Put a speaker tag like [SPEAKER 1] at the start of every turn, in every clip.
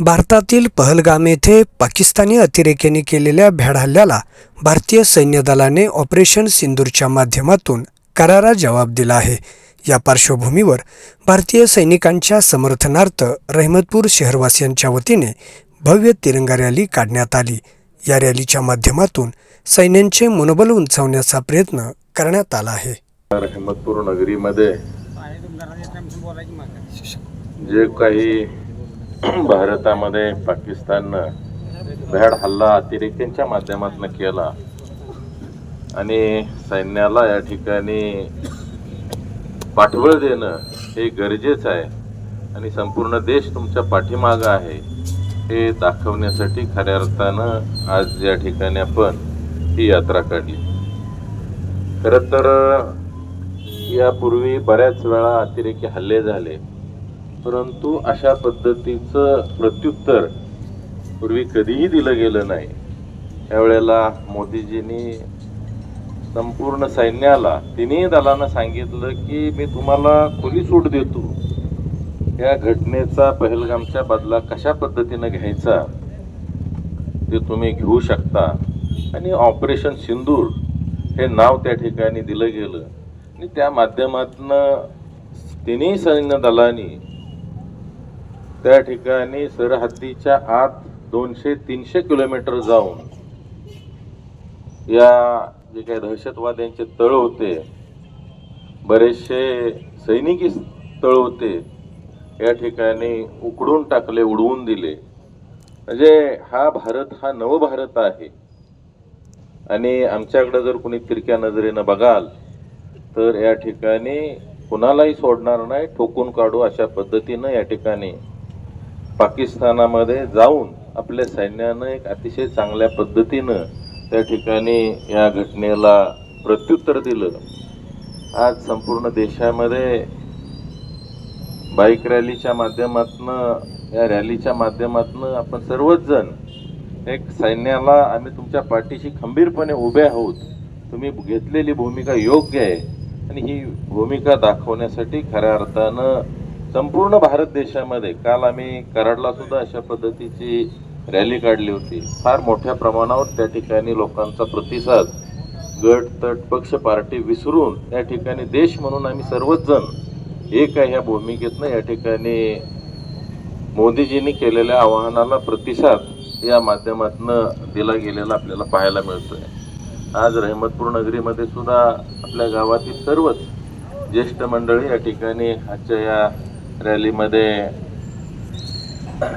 [SPEAKER 1] भारतातील पहलगाम येथे पाकिस्तानी अतिरेक्यांनी केलेल्या भ्याड हल्ल्याला भारतीय सैन्य दलाने ऑपरेशन सिंदूरच्या माध्यमातून करारा जवाब दिला आहे. या पार्श्वभूमीवर भारतीय सैनिकांच्या समर्थनार्थ रहमतपूर शहरवासियांच्या वतीने भव्य तिरंगा रॅली काढण्यात आली. या रॅलीच्या माध्यमातून सैन्यांचे मनोबल उंचावण्याचा प्रयत्न करण्यात आला आहे.
[SPEAKER 2] रहमतपूर नगरीमध्ये जे काही भारतामध्ये पाकिस्ताननं भ्याड हल्ला अतिरेक्यांच्या माध्यमातून केला. आणि सैन्याला या ठिकाणी पाठबळ देणं हे गरजेचं आहे. आणि संपूर्ण देश तुमच्या पाठीमागं आहे हे दाखवण्यासाठी खऱ्या अर्थानं आज या ठिकाणी आपण ही यात्रा काढली. खरं तर यापूर्वी बऱ्याच वेळा अतिरेकी हल्ले झाले. परंतु अशा पद्धतीचं प्रत्युत्तर पूर्वी कधीही दिलं गेलं नाही. त्यावेळेला मोदीजींनी संपूर्ण सैन्याला तिन्ही दलांना सांगितलं की मी तुम्हाला खुली सूट देतो. या घटनेचा पहलगामच्या बदला कशा पद्धतीनं घ्यायचा ते तुम्ही घेऊ शकता. आणि ऑपरेशन सिंदूर हे नाव त्या ठिकाणी दिलं गेलं. आणि त्या माध्यमातनं तिन्ही सैन्य दलांनी त्या ठिकाणी सरहद्दीच्या आत दोनशे तीनशे किलोमीटर जाऊन या जे काही दहशतवाद्यांचे तळ होते बरेचसे सैनिकी तळ होते या ठिकाणी उकडून टाकले उडवून दिले. म्हणजे हा भारत हा नवभारत आहे. आणि आमच्याकडे जर कोणी तिरक्या नजरेनं बघाल तर या ठिकाणी कुणालाही सोडणार नाही ठोकून काढू अशा पद्धतीनं या ठिकाणी पाकिस्तानामध्ये जाऊन आपल्या सैन्यानं एक अतिशय चांगल्या पद्धतीनं त्या ठिकाणी या घटनेला प्रत्युत्तर दिलं. आज संपूर्ण देशामध्ये बाईक रॅलीच्या माध्यमातनं या रॅलीच्या माध्यमातनं आपण सर्वच जण एक सैन्याला आम्ही तुमच्या पाठीशी खंबीरपणे उभे आहोत. तुम्ही घेतलेली भूमिका योग्य आहे. आणि ही भूमिका दाखवण्यासाठी खऱ्या अर्थानं संपूर्ण भारत देशामध्ये काल आम्ही कराडला सुद्धा अशा पद्धतीची रॅली काढली होती. फार मोठ्या प्रमाणावर त्या ठिकाणी लोकांचा प्रतिसाद गट तट पक्ष पार्टी विसरून या ठिकाणी देश म्हणून आम्ही सर्वच जण एक आहे ह्या भूमिकेतनं. या ठिकाणी मोदीजींनी केलेल्या आवाहनाला प्रतिसाद या माध्यमातनं दिला गेलेला आपल्याला पाहायला मिळतोय. आज रहमतपूर नगरीमध्ये सुद्धा आपल्या गावातील सर्वच ज्येष्ठ मंडळी या ठिकाणी आजच्या या रॅलीमध्ये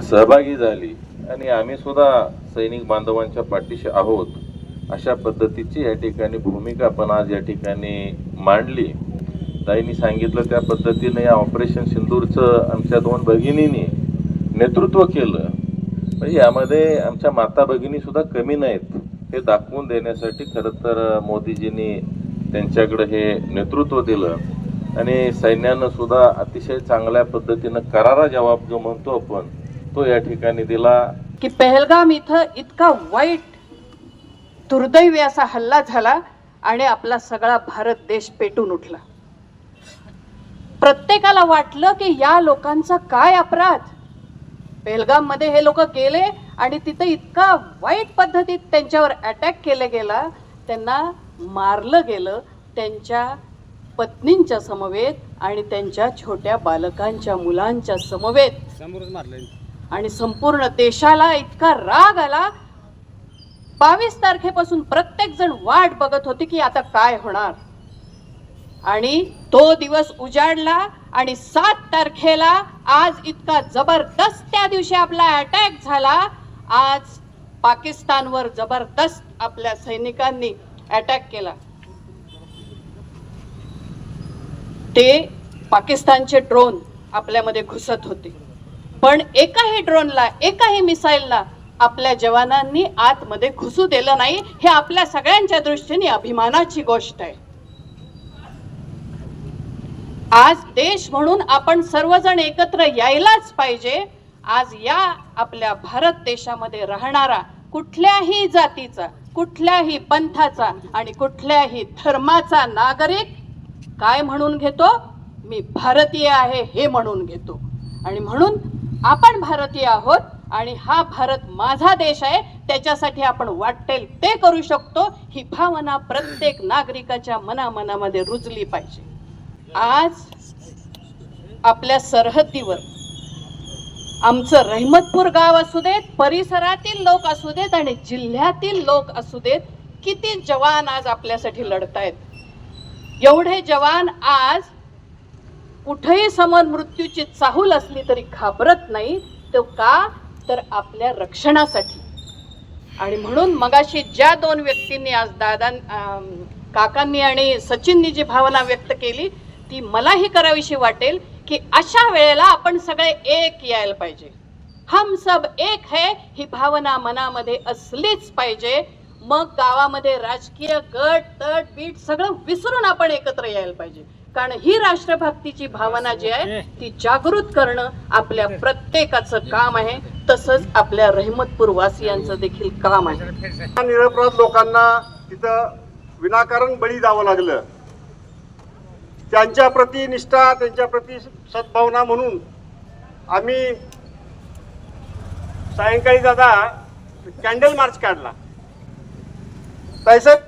[SPEAKER 2] सहभागी झाली. आणि आम्ही सुद्धा सैनिक बांधवांच्या पाठीशी आहोत. अशा पद्धतीची या ठिकाणी भूमिका आपण आज या ठिकाणी मांडली. ताईंनी सांगितलं त्या पद्धतीने या ऑपरेशन सिंदूरचं आमच्या दोन भगिनींनी नेतृत्व केलं. म्हणजे यामध्ये आमच्या माता भगिनी सुद्धा कमी नाहीत. हे दाखवून देण्यासाठी खरं तर मोदीजींनी त्यांच्याकडे हे नेतृत्व दिलं. आणि सैन्यानं सुद्धा अतिशय चांगल्या पद्धतीनं करारा जवाब जो म्हणतो आपण तो या ठिकाणी दिला.
[SPEAKER 3] की पहलगाम इथं इतका वाईट दुर्दैवी असा हल्ला झाला आणि आपला सगळा भारत देश पेटून उठला. प्रत्येकाला वाटलं की या लोकांचा काय अपराध? पेहलगाममध्ये हे लोक गेले आणि तिथं इतका वाईट पद्धतीत त्यांच्यावर अटॅक केले गेला त्यांना मारलं गेलं त्यांच्या पत्नींच्या समवेत आणि त्यांच्या छोट्या बालकांच्या मुलांच्या समवेत. आणि संपूर्ण देशाला इतका राग आला. बावीस तारखेपासून प्रत्येक जण वाट बघत होती की आता काय होणार. आणि तो दिवस उजाडला आणि सात तारखेला आज इतका जबरदस्त त्या दिवशी आपला अटॅक झाला. आज पाकिस्तानवर जबरदस्त आपल्या सैनिकांनी अटॅक केला. ते पाकिस्तानचे ड्रोन आपल्यामध्ये घुसत होते. पण एकाही ड्रोनला एकाही मिसाईलला आपल्या जवानांनी आतमध्ये घुसू दिलं नाही हे आपल्या सगळ्यांच्या दृष्टीने अभिमानाची गोष्ट आहे. आज देश म्हणून आपण सर्वजण एकत्र यायलाच पाहिजे. आज या आपल्या भारत देशामध्ये राहणारा कुठल्याही जातीचा कुठल्याही पंथाचा आणि कुठल्याही धर्माचा नागरिक काय म्हणून घेतो? मी भारतीय आहे हे म्हणून घेतो. आणि म्हणून आपण भारतीय आहोत आणि हा भारत माझा देश आहे त्याच्यासाठी आपण वाटेल ते करू शकतो. ही भावना प्रत्येक नागरिकाच्या मनामनामध्ये रुजली पाहिजे. आज आपल्या सरहद्दीवर आमचं रहमतपूर गाव असू देत परिसरातील लोक असू देत आणि जिल्ह्यातील लोक असू देत किती जवान आज आपल्यासाठी लढतायत. एवढे जवान आज कुठेही समोर मृत्यूची चाहूल असली तरी घाबरत नाही तो का? तर आपल्या रक्षणासाठी. आणि म्हणून मगाशी ज्या दोन व्यक्तींनी आज दादा काकांनी आणि सचिननी जी भावना व्यक्त केली ती मलाही करावीशी वाटेल की अशा वेळेला आपण सगळे एक यायला पाहिजे. हम सब एक है ही भावना मनामध्ये असलीच पाहिजे. मग गावामध्ये राजकीय गट तट बीट सगळं विसरून आपण एकत्र यायला पाहिजे. कारण ही राष्ट्रभक्तीची भावना जी आहे ती जागृत करणं आपल्या प्रत्येकाचं काम आहे. तसंच आपल्या रहमतपूर वासियांचं देखील काम आहे.
[SPEAKER 4] निरपराध लोकांना तिथं विनाकारण बळी द्यावं लागलं. त्यांच्या प्रती निष्ठा त्यांच्या प्रती सद्भावना म्हणून आम्ही सायंकाळी दादा कॅन्डल मार्च काढला. साहेब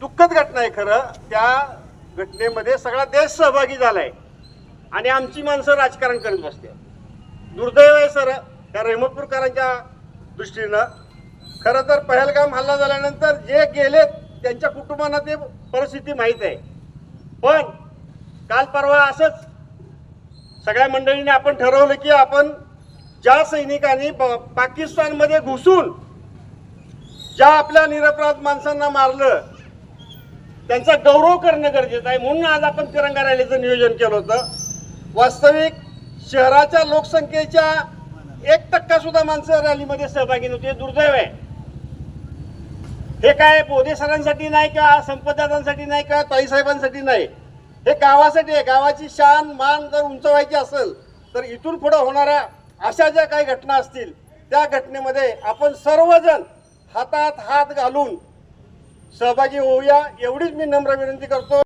[SPEAKER 4] दुःखद घटना आहे खरं. त्या घटनेमध्ये सगळा देश सहभागी झालाय. आणि आमची माणसं राजकारण करत बसते दुर्दैव आहे सर त्या रहमतपूरकरांच्या दृष्टीनं. खरं तर पहलगाम हल्ला झाल्यानंतर जे गेलेत त्यांच्या कुटुंबांना ते परिस्थिती माहीत आहे. पण काल परवा असंच सगळ्या मंडळीने आपण ठरवलं की आपण ज्या सैनिकांनी प- पाकिस्तानमध्ये घुसून ज्या आपल्या निरपराध माणसांना मारलं त्यांचा गौरव करणं गरजेचं आहे. म्हणून आज आपण तिरंगा रॅलीचं नियोजन केलं होतं. वास्तविक शहराच्या लोकसंख्येच्या एक टक्का सुद्धा माणसं रॅलीमध्ये सहभागी नव्हते. हे दुर्दैव आहे. हे काय बोधे सरांसाठी नाही का संपदासाठी नाही का ताईसाहेबांसाठी नाही? हे गावासाठी आहे. गावाची शान मान जर उंचवायची असेल तर इथून पुढं होणाऱ्या अशा ज्या काही घटना असतील त्या घटनेमध्ये आपण सर्वजण हातात हात घालून सहभागी होऊया. एवढीच मी नम्र विनंती करतो.